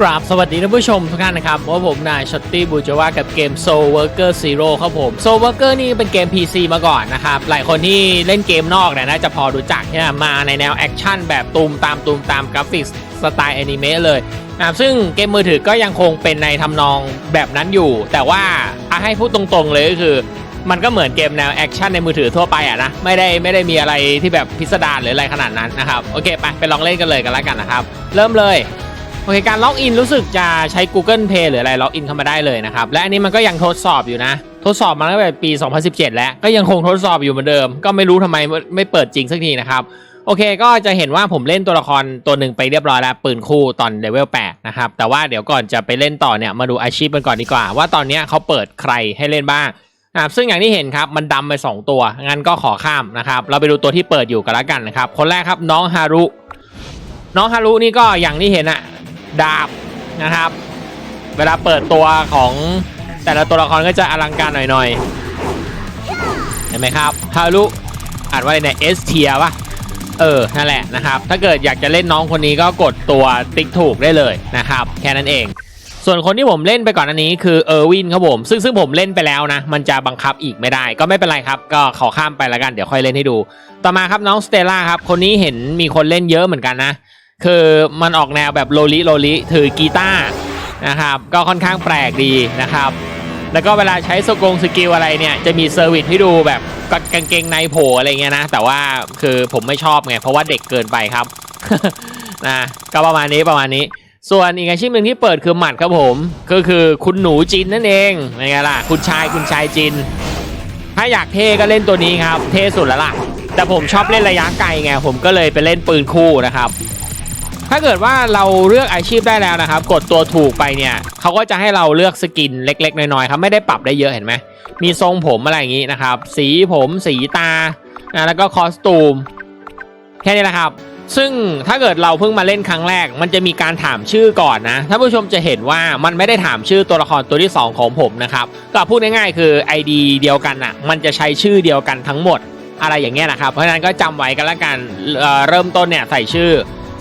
กราบสวัสดีท่านผู้ชมทุกท่านนะครับว่าผมนายช็อตตี้บูจว่ากับเกม Soul Worker Zero ครับผม Soul Worker นี่เป็นเกม PC มาก่อนนะครับ หลายคนที่เล่นเกมนอกเนี่ยน่าจะพอรู้จักเนี่ยมาในแนวแอคชั่นแบบตูมตามตูมตามกราฟิกสไตล์แอนิเมะเลยนะซึ่งเกมมือถือก็ยังคงเป็นในทำนองแบบนั้นอยู่ แต่ว่าถ้าให้พูดตรงๆเลยก็คือมันก็เหมือนเกมแนวแอคชั่นในมือถือทั่วไปอะนะไม่ได้ไม่ได้มีอะไรที่แบบพิสดารหรืออะไรขนาดนั้นนะครับโอเคไปไปลองเล่นกันเลยกันแล้วกันนะครับ เริ่มเลย โอเคการล็อกอินรู้สึกจะใช้ Google Pay หรืออะไรล็อกอินเข้ามาได้เลยนะครับ และอันนี้มันก็ยังทดสอบอยู่นะ ทดสอบมาตั้งแต่ปี 2017 แล้วก็ยังคงทดสอบอยู่เหมือนเดิม ก็ไม่รู้ทำไมไม่เปิดจริงสักทีนะครับโอเคก็จะเห็นว่าผมเล่นตัวละครตัวหนึ่งไปเรียบร้อยแล้ว ปืนคู่ตอนเลเวล8นะครับ แต่ว่าเดี๋ยวก่อนจะไปเล่นต่อเนี่ยมาดูอาชีพกันก่อนดีกว่า ว่าตอนนี้เขาเปิดใครให้เล่นบ้างนะครับซึ่งอย่างที่เห็นครับมันดำไป 2 ตัว งั้นก็ขอข้ามนะครับ เราไปดูตัวที่เปิดอยู่กันแล้วกันนะครับ คนแรกครับน้องฮารุ น้องฮารุนี่ก็อย่างที่เห็นอะ ดาบนะครับ เวลาเปิดตัวของแต่ละตัวละครก็จะอลังการหน่อยๆ เห็นไหมครับฮารุอ่านว่าอะไรเนี่ยเอสเทียปะเออ นั่นแหละนะครับ ถ้าเกิดอยากจะเล่นน้องคนนี้ก็กดตัวติ๊กถูกได้เลยนะครับ แค่นั้นเอง ส่วนคนที่ผมเล่นไปก่อนอันนี้คือเออร์วินครับผม ซึ่งซึ่งผมเล่นไปแล้วนะ มันจะบังคับอีกไม่ได้ ก็ไม่เป็นไรครับ ก็ขอข้ามไปล้วกัน เดี๋ยวค่อยเล่นให้ดู ต่อมาครับน้องสเตลล่าครับ คนนี้เห็นมีคนเล่นเยอะเหมือนกันนะ คือมันออกแนวแบบโลลิโลลิถือกีตาร์นะครับก็ค่อนข้างแปลกดีนะครับ แล้วก็เวลาใช้สกงสกิลอะไรเนี่ยจะมีเซอร์วิสให้ดูแบบกางเกงในโผล่อะไรเงี้ยนะ แต่ว่าคือผมไม่ชอบไง เพราะว่าเด็กเกินไปครับนะก็ประมาณนี้ประมาณนี้ส่วนอีกอาชีพหนึ่งที่เปิดคือหมัดครับผมก็คือคุณหนูจินนั่นเองเป็นไงล่ะคุณชายคุณชายจิน ถ้าอยากเท่ก็เล่นตัวนี้ครับ เท่สุดแล้วล่ะ แต่ผมชอบเล่นระยะไกลไงผมก็เลยไปเล่นปืนคู่นะครับ ถ้าเกิดว่าเราเลือกอาชีพได้แล้วนะครับ กดตัวถูกไปเนี่ยเขาก็จะให้เราเลือกสกินเล็ก ๆ น้อยๆครับไม่ได้ปรับได้เยอะเห็นไหมมีทรงผมอะไรอย่างนี้นะครับ สีผมสีตานะแล้วก็คอสตูม แค่นี้แหละครับ ซึ่งถ้าเกิดเราเพิ่งมาเล่นครั้งแรก มันจะมีการถามชื่อก่อนนะท่านผู้ชมจะเห็นว่ามันไม่ได้ถามชื่อตัวละครตัวที่ 2 ของผมนะครับก็พูดง่ายๆคือ ID เดียวกันอะมันจะใช้ชื่อเดียวกันทั้งหมดอะไรอย่างเงี้ยนะครับ เพราะฉะนั้นก็จำไว้กันละกันเเริ่มต้นเนี่ยใส่ชื่อ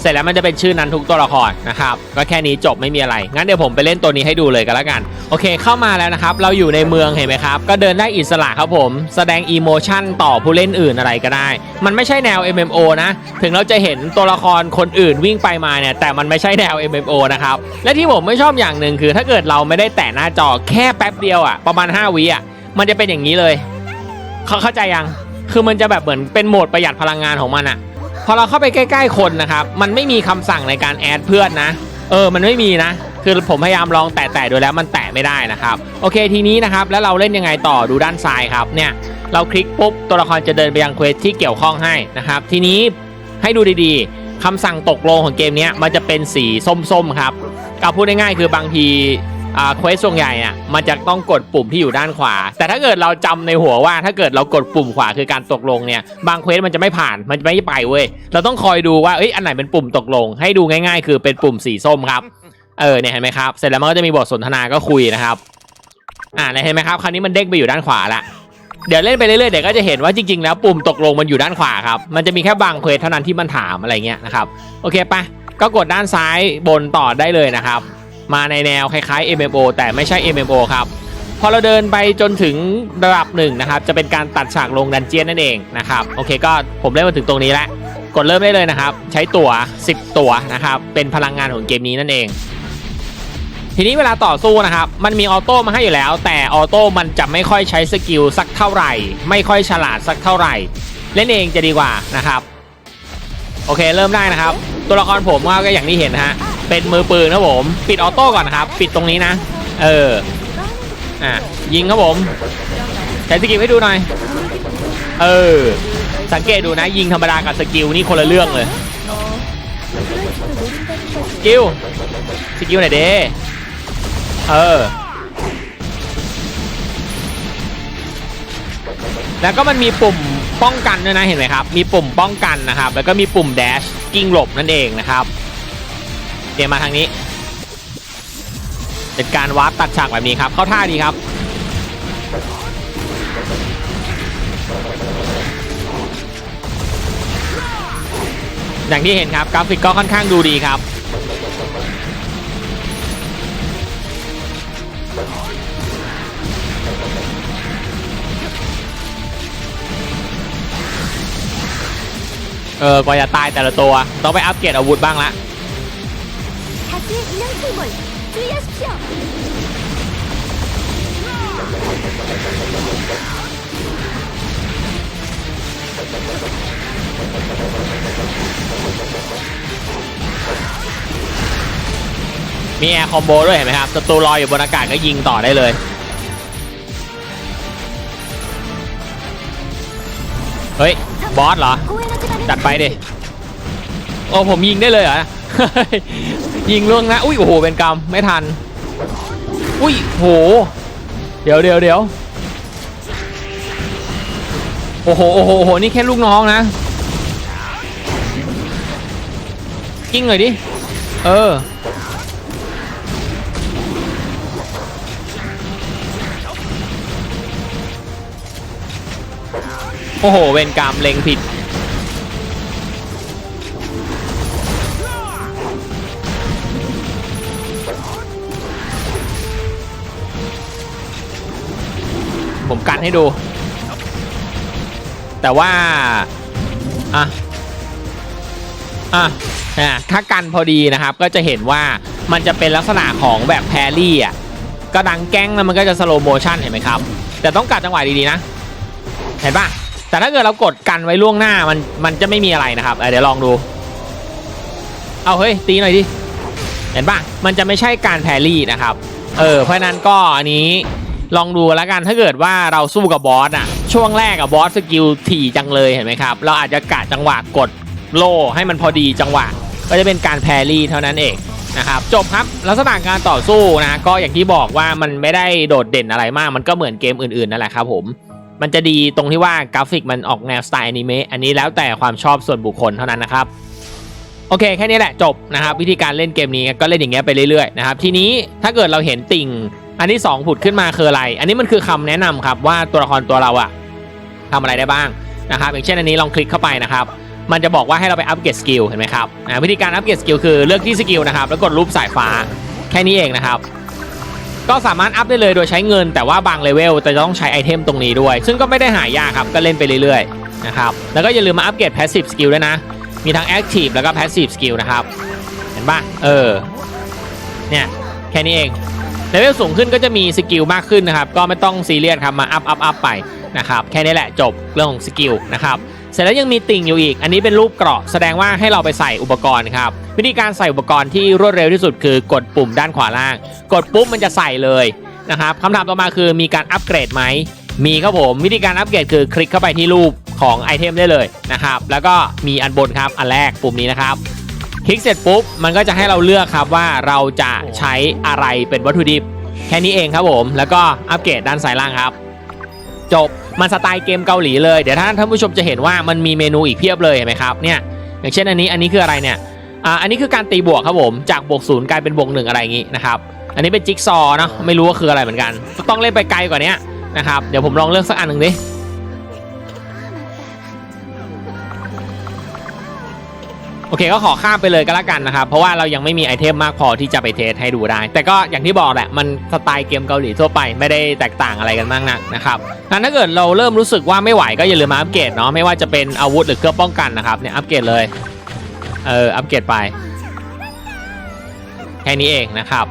เสร็จแล้วมันจะเป็นชื่อนั้นทุกตัวละครนะครับก็แค่นี้จบไม่มีอะไร งั้นเดี๋ยวผมไปเล่นตัวนี้ให้ดูเลยกันแล้วกัน โอเคเข้ามาแล้วนะครับ เราอยู่ในเมืองเห็นไหมครับ ก็เดินได้อิสระครับผม แสดงอีโมชันต่อผู้เล่นอื่นอะไรก็ได้ มันไม่ใช่แนว MMO นะ ถึงเราจะเห็นตัวละครคนอื่นวิ่งไปมาเนี่ย แต่มันไม่ใช่แนว MMO นะครับ และที่ผมไม่ชอบอย่างหนึ่งคือ ถ้าเกิดเราไม่ได้แตะหน้าจอแค่แป๊บเดียวอะ ประมาณ 5วิอะ มันจะเป็นอย่างนี้เลยเขาเข้าใจยัง คือมันจะแบบเหมือนเป็นโหมดประหยัดพลังงานของมันอะ พอเราเข้าไปใกล้ ๆ คนนะครับ มันไม่มีคำสั่งในการแอดเพื่อนนะ เออ มันไม่มีนะ คือผมพยายามลองแตะๆดูแล้วมันแตะไม่ได้นะครับ โอเคทีนี้นะครับ แล้วเราเล่นยังไงต่อดูด้านซ้ายครับ เนี่ย เราคลิกปุ๊บ ตัวละครจะเดินไปยังเควสที่เกี่ยวข้องให้นะครับ ทีนี้ให้ดูดีๆคำสั่งตกลงของเกมนี้มันจะเป็นสีส้มๆครับก็พูดง่ายๆคือบางที อ่าเควสส่วนใหญ่อะมันจะต้องกดปุ่มที่อยู่ด้านขวา แต่ถ้าเกิดเราจำในหัวว่า ถ้าเกิดเรากดปุ่มขวาคือการตกลงเนี่ยบางเควสมันจะไม่ผ่านมันจะไม่ไปเว้ยเราต้องคอยดูว่าเอ้ยอันไหนเป็นปุ่มตกลง ให้ดูง่าย ๆ คือเป็นปุ่มสีส้มครับเออเนี่ยเห็นไหมครับเสร็จแล้วมันก็จะมีบทสนทนาก็คุยนะครับ อ่าเนี่ยเห็นไหมครับคราวนี้มันเด้งไปอยู่ด้านขวาละเดี๋ยวเล่นไปเรื่อยๆเดี๋ยวก็จะเห็นว่าจริงๆแล้วปุ่มตกลงมันอยู่ด้านขวาครับ มันจะมีแค่บางเควสเท่านั้นที่มันถามอะไรเงี้ยนะครับ โอเคปะก็กดด้านซ้ายบนต่อได้เลยนะครับ มาในแนวคล้ายๆ MMO แต่ไม่ใช่ MMO ครับพอเราเดินไปจนถึงระดับหนึ่งนะครับ จะเป็นการตัดฉากลงดันเจียนนั่นเองนะครับโอเคก็ผมเล่นมาถึงตรงนี้แล้วกดเริ่มได้เลยนะครับ ใช้ตั๋ว10 ตั๋วนะครับ เป็นพลังงานของเกมนี้นั่นเอง ทีนี้เวลาต่อสู้นะครับ มันมีออโต้มาให้อยู่แล้ว แต่ออโต้มันจะไม่ค่อยใช้สกิลสักเท่าไหร่ ไม่ค่อยฉลาดสักเท่าไหร่ เล่นเองจะดีกว่านะครับ โอเคเริ่มได้นะครับ ตัวละครผมก็อย่างที่เห็นนะฮะ เป็นมือปืนนะผม ปิดออโต้ก่อนครับ ปิดตรงนี้นะ เออ อะ ยิงครับผม ใช้สกิลให้ดูหน่อย เออ สังเกตดูนะ ยิงธรรมดากับสกิลนี่คนละเรื่องเลยสกิลสกิลไหนอยเด้เออ แล้วก็มันมีปุ่มป้องกันด้วยนะเห็นไหมครับ มีปุ่มป้องกันนะครับ แล้วก็มีปุ่มแดชกิ้งหลบนั่นเองนะครับ เกมมาทางนี้เป็นการวาร์ปตัดฉากแบบนี้ครับ เข้าท่าดีครับ อย่างที่เห็นครับกราฟิกก็ค่อนข้างดูดีครับ เออกว่าจะตายแต่ละตัว ต้องไปอัปเกรดอาวุธบ้างละ 제 인형 힘을 주의하십시 오. มีแอร์คอมโบด้วยเห็นไหมครับศัตรูลอยอยู่บนอากาศก็ยิงต่อได้เลย เฮ้ย บอสเหรอ จัดไปดิ โอ้ผมยิงได้เลยเหรอ ยิงล่วงนะอุ้ยโอ้โหเป็นกรรมไม่ทัน อุ้ยโห เดี๋ยวเดี๋ยวเดี๋ยวโอ้โหโอ้โหโอ้โหนี่แค่ลูกน้องนะกิ้งหน่อยดิ เออ โอ้โห เวนกรรมเล็งผิด ผมกันให้ดู แต่ว่า อะ อะอะถ้ากันพอดีนะครับ ก็จะเห็นว่ามันจะเป็นลักษณะของแบบแพรรี่อะก็ดังแก้งแล้วมันก็จะสโลโมชั่นเห็นไหมครับ แต่ต้องกัดจังหวะดีๆนะ เห็นปะแต่ถ้าเกิดเรากดกันไว้ล่วงหน้ามันมันจะไม่มีอะไรนะครับเเดี๋ยวลองดู เอาเฮ้ยตีหน่อยดิ เห็นปะมันจะไม่ใช่การแพรรี่นะครับ เออเพราะนั้นก็อันนี้ ลองดูแล้วกันถ้าเกิดว่าเราสู้กับบอสอะช่วงแรกกับบอสสกิลถี่จังเลยเห็นไหมครับ เราอาจจะกะจังหวะกดโล่ให้มันพอดีจังหวะ ก็จะเป็นการแพรรี่เท่านั้นเองนะครับจบครับลักษณะการต่อสู้นะก็อย่างที่บอกว่ามันไม่ได้โดดเด่นอะไรมาก มันก็เหมือนเกมอื่นๆนั่นแหละครับผมมันจะดีตรงที่ว่ากราฟิกมันออกแนวสไตล์อนิเมะอันนี้แล้วแต่ความชอบส่วนบุคคลเท่านั้นนะครับโอเคแค่นี้แหละจบนะครับวิธีการเล่นเกมนี้ก็เล่นอย่างเงี้ยไปเรื่อยๆนะครับทีนี้ถ้าเกิดเราเห็นติ่ง อันที่2ผุดขึ้นมาคืออะไร อันนี้มันคือคำแนะนำครับว่าตัวละครตัวเราอะทำอะไรได้บ้างนะครับ อย่างเช่นอันนี้ลองคลิกเข้าไปนะครับ มันจะบอกว่าให้เราไปอัปเกรดสกิลเห็นไหมครับวิธีการอัปเกรดสกิลคือเลือกที่สกิลนะครับแล้วกดรูปสายฟ้าแค่นี้เองนะครับ ก็สามารถอัพได้เลยโดยใช้เงิน แต่ว่าบางเลเวลจะต้องใช้ไอเทมตรงนี้ด้วย ซึ่งก็ไม่ได้หายากครับก็เล่นไปเรื่อยๆนะครับแล้วก็อย่าลืมมาอัปเกรด Passive Skill ด้วยนะ มีทั้ง Active แล้วก็ Passive Skill นะครับเห็นปะเออเนี่ยแค่นี้เอง เลเวลสูงขึ้นก็จะมีสกิลมากขึ้นนะครับ ก็ไม่ต้องซีเรียสครับมาอัพอัพอัพไปนะครับแค่นี้แหละจบเรื่องของสกิลนะครับเสร็จแล้วยังมีติ่งอยู่อีก อันนี้เป็นรูปเกราะแสดงว่าให้เราไปใส่อุปกรณ์ครับวิธีการใส่อุปกรณ์ที่รวดเร็วที่สุดคือกดปุ่มด้านขวาล่าง กดปุ๊บมันจะใส่เลยนะครับคำถามต่อมาคือมีการอัปเกรดไหมมีครับผมวิธีการอัปเกรดคือคลิกเข้าไปที่รูปของไอเทมได้เลยนะครับแล้วก็มีอันบนครับอันแรกปุ่มนี้นะครับ คลิกเสร็จปุ๊บ มันก็จะให้เราเลือกครับว่าเราจะใช้อะไรเป็นวัตถุดิบ แค่นี้เองครับผม แล้วก็อัปเกรดด้านซ้ายล่างครับ จบมันสไตล์เกมเกาหลีเลย เดี๋ยวท่าท่านผู้ชมจะเห็นว่ามันมีเมนูอีกเพียบเลยเห็นไหมครับเนี่ยอย่างเช่นอันนี้อันนี้คืออะไรเนี่ยอ่าอันนี้คือการตีบวกครับผมจากบวกศูนย์กลายเป็นบวกหนึ่งอะไรอย่างงี้นะครับอันนี้เป็นจิ๊กซอว์เนอะไม่รู้ว่าคืออะไรเหมือนกัน ต้องเล่นไปไกลกว่านี้นะครับเดี๋ยวผมลองเลือกสักอันหนึ่งดิ โอเคก็ขอข้ามไปเลยก็แล้วกันนะครับ เพราะว่าเรายังไม่มีไอเทมมากพอที่จะไปเทสให้ดูได้ แต่ก็อย่างที่บอกแหละ มันสไตล์เกมเกาหลีทั่วไปไม่ได้แตกต่างอะไรกันมากนักนะครับงั้นถ้าเกิดเราเริ่มรู้สึกว่าไม่ไหวก็อย่าลืมมาอัปเกรดเนาะไม่ว่าจะเป็นอาวุธหรือเครื่องป้องกันนะครับเนี่ยอัปเกรดเลยเอออัปเกรดไปแค่นี้เองนะครับ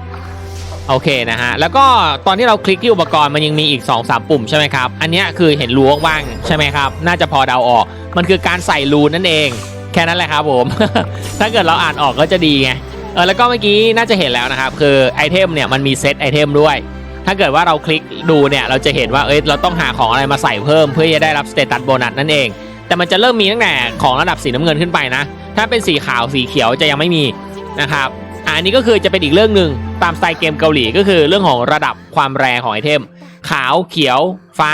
โอเคนะฮะ แล้วก็ตอนที่เราคลิกที่อุปกรณ์มันยังมีอีก 2-3 ปุ่มใช่ไหมครับ อันนี้คือเห็นรูว่างๆใช่ไหมครับ น่าจะพอเดาออก มันคือการใส่รูนั่นเอง แค่นั้นแหละครับผม ถ้าเกิดเราอ่านออกก็จะดีไงเออแล้วก็เมื่อกี้น่าจะเห็นแล้วนะครับ คือไอเทมเนี่ยมันมีเซตไอเทมด้วย ถ้าเกิดว่าเราคลิกดูเนี่ยเราจะเห็นว่าเอ้ยเราต้องหาของอะไรมาใส่เพิ่มเพื่อจะได้รับสเตตัสโบนัสนั่นเอง แต่มันจะเริ่มมีตั้งแต่ของระดับสีน้ำเงินขึ้นไปนะ ถ้าเป็นสีขาวสีเขียวจะยังไม่มีนะครับอันนี้ก็คือจะเป็นอีกเรื่องหนึ่งตามสไตล์เกมเกาหลีก็คือเรื่องของระดับความแรงของไอเทม ขาวเขียว ฟ้า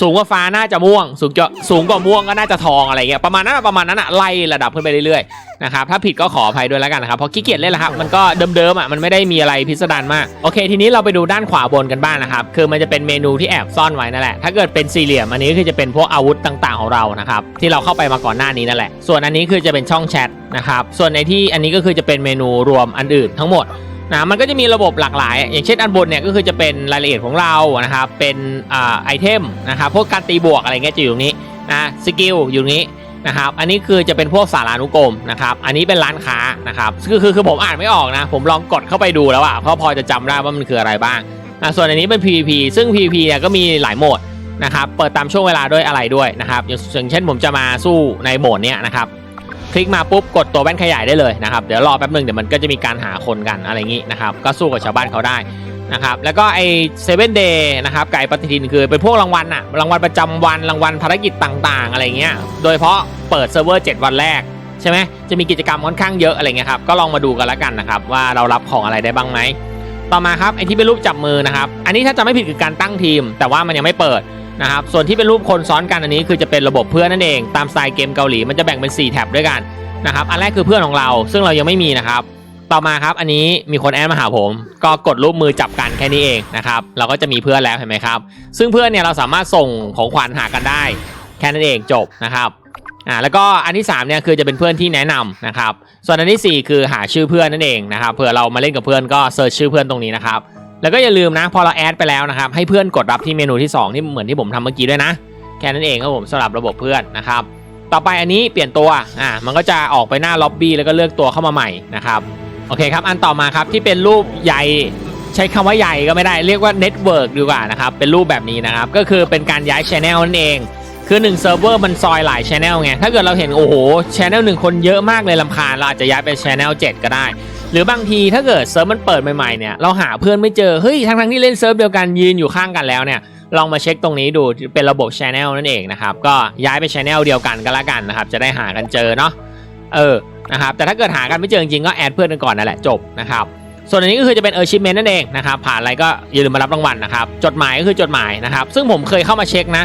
สูงกว่าฟ้าน่าจะม่วง สูงจะสูงกว่าม่วงก็น่าจะทองอะไรเงี้ยประมาณนั้นอะประมาณนั้นอะไล่ระดับขึ้นไปเรื่อยๆนะครับถ้าผิดก็ขออภัยด้วยแล้วกันนะครับเพราะขี้เกียจเล่นแล้วครับมันก็เดิมๆอะมันไม่ได้มีอะไรพิสดารมากโอเค ทีนี้เราไปดูด้านขวาบนกันบ้างนะครับคือมันจะเป็นเมนูที่แอบซ่อนไว้นั่นแหละถ้าเกิดเป็นสี่เหลี่ยมอันนี้คือจะเป็นพวกอาวุธต่าง ๆของเรานะครับที่เราเข้าไปมาก่อนหน้านี้นั่นแหละส่วนอันนี้คือจะเป็นช่องแชทนะครับส่วนในที่อันนี้ก็คือจะเป็นเมนูรวมอันอื่นทั้งหมด นะมันก็จะมีระบบหลากหลาย อย่างเช่นอันบนเนี่ยก็คือจะเป็นรายละเอียดของเรานะครับเป็นอ่าไอเทมนะครับพวกการตีบวกอะไรเงี้ยจะอยู่ตรงนี้นะสกิลอยู่ตรงนี้นะครับอันนี้คือจะเป็นพวกสารานุกรมนะครับอันนี้เป็นร้านค้านะครับคือคือคือผมอ่านไม่ออกนะผมลองกดเข้าไปดูแล้วอะเพราะพอจะจำได้ว่ามันคืออะไรบ้างอะส่วนอันนี้เป็น PVP ซึ่ง PVP เนี่ยก็มีหลายโหมดนะครับเปิดตามช่วงเวลาด้วยอะไรด้วยนะครับอย่างอย่างเช่นผมจะมาสู้ในโหมดเนี้ยนะครับ คลิกมาปุ๊บกดตัวแว่นขยายได้เลยนะครับเดี๋ยวรอแป๊บหนึ่งเดี๋ยวมันก็จะมีการหาคนกันอะไรอย่างงี้นะครับก็สู้กับชาวบ้านเขาได้นะครับแล้วก็ไอเซเว่นเดย์นะครับไก่ปฏิทินคือเป็นพวกรางวัลอะรางวัลประจำวันรางวัลภารกิจต่างๆ อะไรเงี้ยโดยเฉพาะเปิดเซิร์ฟเวอร์7วันแรกใช่ไหมจะมีกิจกรรมค่อนข้างเยอะอะไรเงี้ยครับก็ลองมาดูกันละกันนะครับว่าเรารับของอะไรได้บ้างไหมต่อมาครับไอที่เป็นรูปจับมือนะครับอันนี้ถ้าจะไม่ผิดคือการตั้งทีม แต่ว่ามันยังไม่เปิด นะครับ ส่วนที่เป็นรูปคนซ้อนกันอันนี้คือจะเป็นระบบเพื่อนนั่นเอง ตามสไตล์เกมเกาหลีมันจะแบ่งเป็น 4 แท็บด้วยกันนะครับ อันแรกคือเพื่อนของเรา ซึ่งเรายังไม่มีนะครับ ต่อมาครับ อันนี้มีคนแอดมาหาผม ก็กดรูปมือจับกันแค่นี้เองนะครับ เราก็จะมีเพื่อนแล้วเห็นไหมครับ ซึ่งเพื่อนเนี่ยเราสามารถส่งของขวัญหากันได้ แค่นั้นเองจบนะครับอ่าแล้วก็อันที่3เนี่ยคือจะเป็นเพื่อนที่แนะนำนะครับ ส่วนอันทีสี่4 คือหาชื่อเพื่อนนั่นเองนะครับเผื่อเรามาเล่นกับเพื่อนก็เซิร์ชชื่อเพื่อนตรงนี้นะครับ แล้วก็อย่าลืมนะ พอเราแอดไปแล้วนะครับ ให้เพื่อนกดรับที่เมนูที่ 2 ที่เหมือนที่ผมทำเมื่อกี้ด้วยนะ แค่นั้นเองครับผมสำหรับระบบเพื่อนนะครับ ต่อไปอันนี้เปลี่ยนตัวอ่ามันก็จะออกไปหน้าล็อบบี้แล้วก็เลือกตัวเข้ามาใหม่นะครับโอเคครับอันต่อมาครับที่เป็นรูปใหญ่ใช้คำว่าใหญ่ก็ไม่ได้เรียกว่าเน็ตเวิร์กดีกว่านะครับเป็นรูปแบบนี้นะครับก็คือเป็นการย้ายช anel นั่นเองคือ1เซิร์ฟเวอร์มันซอยหลายช anel ไงถ้าเกิดเราเห็นโอ้โหช anel หนึ่งคนเยอะมากเลยลำคาญเราอาจจะย้ายเป็นช anel 7ก็ได้ หรือบางทีถ้าเกิดเซิร์ฟมันเปิดใหม่ๆเนี่ยเราหาเพื่อนไม่เจอเฮ้ยทั้งๆที่เล่นเซิร์ฟเดียวกันยืนอยู่ข้างกันแล้วเนี่ยลองมาเช็คตรงนี้ดูเป็นระบบ Channel นั่นเองนะครับก็ย้ายไป Channel เดียวกันก็แล้วกันนะครับจะได้หากันเจอเนาะเออนะครับแต่ถ้าเกิดหากันไม่เจอจริงก็แอดเพื่อนกันก่อนนั่นแหละจบนะครับส่วนอันนี้ก็คือจะเป็น achievement นั่นเองนะครับผ่านอะไรก็อย่าลืมมารับรางวัลนะครับจดหมายก็คือจดหมายนะครับซึ่งผมเคยเข้ามาเช็คนะ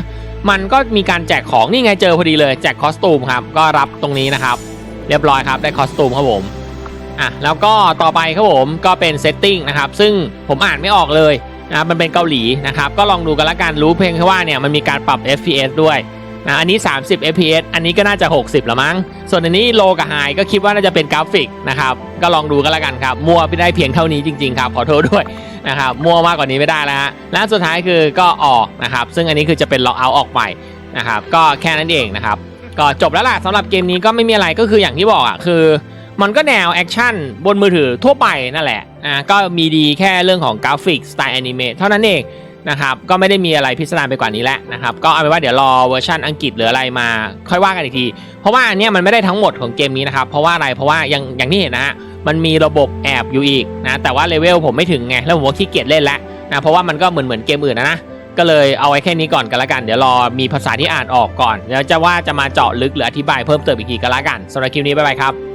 มันก็มีการแจกของนี่ไงเจอพอดีเลยแจกคอสตูมครับก็รับตรงนี้นะครับเรียบร้อยครับได้คอสตูมครับผม อะแล้วก็ต่อไปครับผมก็เป็นเซตติ้งนะครับซึ่งผมอ่านไม่ออกเลยนะมันเป็นเกาหลีนะครับก็ลองดูกันละกันรู้เพียงแค่ว่าเนี่ยมันมีการปรับ FPS ด้วยนะอันนี้ 30 FPS อันนี้ก็น่าจะ 60ละมั้ง ส่วนอันนี้โลกับไฮก็คิดว่าน่าจะเป็นกราฟิกนะครับ ก็ลองดูกันละกันครับ มั่วไปได้เพียงเท่านี้จริงๆครับ ขอโทษด้วยนะครับ มั่วมากกว่านี้ไม่ได้แล้วฮะและสุดท้ายคือก็ออกนะครับ ซึ่งอันนี้คือจะเป็นล็อกเอาออกใหม่นะครับ ก็แค่นั้นเองนะครับ ก็จบแล้วล่ะสำหรับเกมนี้ก็ไม่มีอะไรก็คืออย่างที่บอกอะคือ มันก็แนวแอคชั่นบนมือถือทั่วไปนั่นแหละอ่าก็มีดีแค่เรื่องของกราฟิกสไตล์แอนิเมตเท่านั้นเองนะครับก็ไม่ได้มีอะไรพิสดารไปกว่านี้แล้วนะครับก็เอาเป็นว่าเดี๋ยวรอเวอร์ชันอังกฤษหรืออะไรมาค่อยว่ากันอีกที เพราะว่าอันเนี้ยมันไม่ได้ทั้งหมดของเกมนี้นะครับเพราะว่าอะไรเพราะว่าอย่างอย่างที่เห็นนะฮะมันมีระบบแอบอยู่อีกนะแต่ว่าเลเวลผมไม่ถึงไงแล้วผมก็ขี้เกียจเล่นแล้วนะเพราะว่ามันก็เหมือนเหมือนเกมอื่นนะนะก็เลยเอาไว้แค่นี้ก่อนกันละกัน เดี๋ยวรอมีภาษาที่อ่านออกก่อนเดี๋ยวจะว่าจะมาเจาะลึกหรืออธิบายเพิ่มเติมอีกทีก็แล้วกันสำหรับคลิปนี้บ๊ายบายครับ